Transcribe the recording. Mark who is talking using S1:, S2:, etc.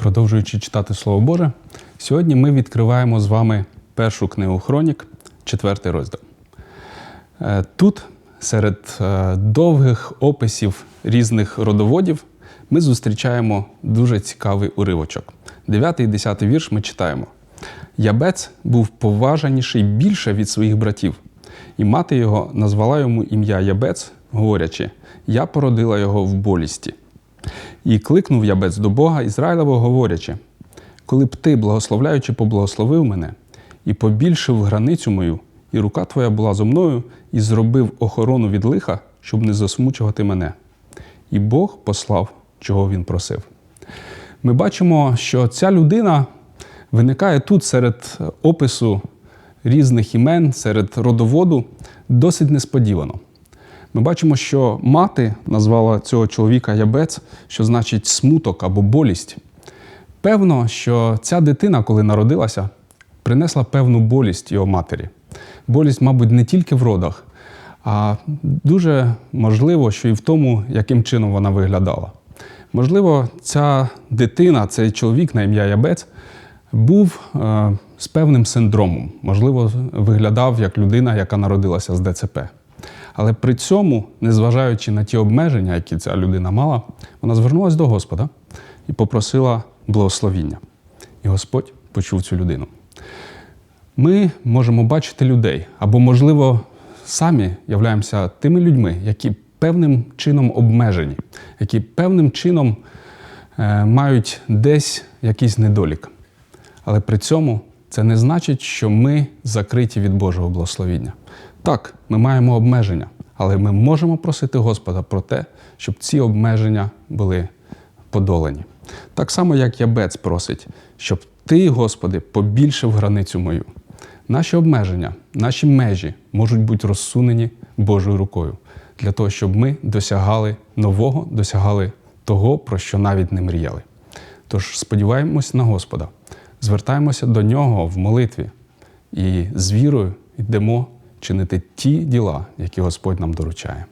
S1: Продовжуючи читати Слово Боже, сьогодні ми відкриваємо з вами першу книгу Хронік, четвертий розділ. Е, Тут, серед е, довгих описів різних родоводів, ми зустрічаємо дуже цікавий уривочок. 9 і 10 вірш ми читаємо. Ябець був поважаніший більше від своїх братів, і мати його назвала йому ім'я Ябець, говорячи: Я породила його в болісті. І кликнув ябець до Бога Ізраїлевого, говорячи: Коли б ти, благословляючи, поблагословив мене і побільшив границю мою, і рука твоя була зо мною, і зробив охорону від лиха, щоб не засмучувати мене. І Бог послав, чого він просив. Ми бачимо, що ця людина виникає тут серед опису різних імен, серед родоводу, досить несподівано. Ми бачимо, що мати назвала цього чоловіка ябець, що значить смуток або болість. Певно, що ця дитина, коли народилася, принесла певну болість його матері. Болість, мабуть, не тільки в родах, а дуже можливо, що і в тому, яким чином вона виглядала. Можливо, ця дитина, цей чоловік на ім'я Ябець, був е, з певним синдромом, можливо, виглядав як людина, яка народилася з ДЦП. Але при цьому, незважаючи на ті обмеження, які ця людина мала, вона звернулася до Господа і попросила благословіння. І Господь почув цю людину. Ми можемо бачити людей, або, можливо, самі являємося тими людьми, які певним чином обмежені, які певним чином е, мають десь якийсь недолік. Але при цьому це не значить, що ми закриті від Божого благословіння. Так, ми маємо обмеження, але ми можемо просити Господа про те, щоб ці обмеження були подолані. Так само, як Ябець просить, щоб ти, Господи, побільшив границю мою. Наші обмеження, наші межі можуть бути розсунені Божою рукою для того, щоб ми досягали нового, досягали того, про що навіть не мріяли. Тож сподіваємось на Господа, звертаємося до нього в молитві і з вірою йдемо чинити ті діла, які Господь нам доручає.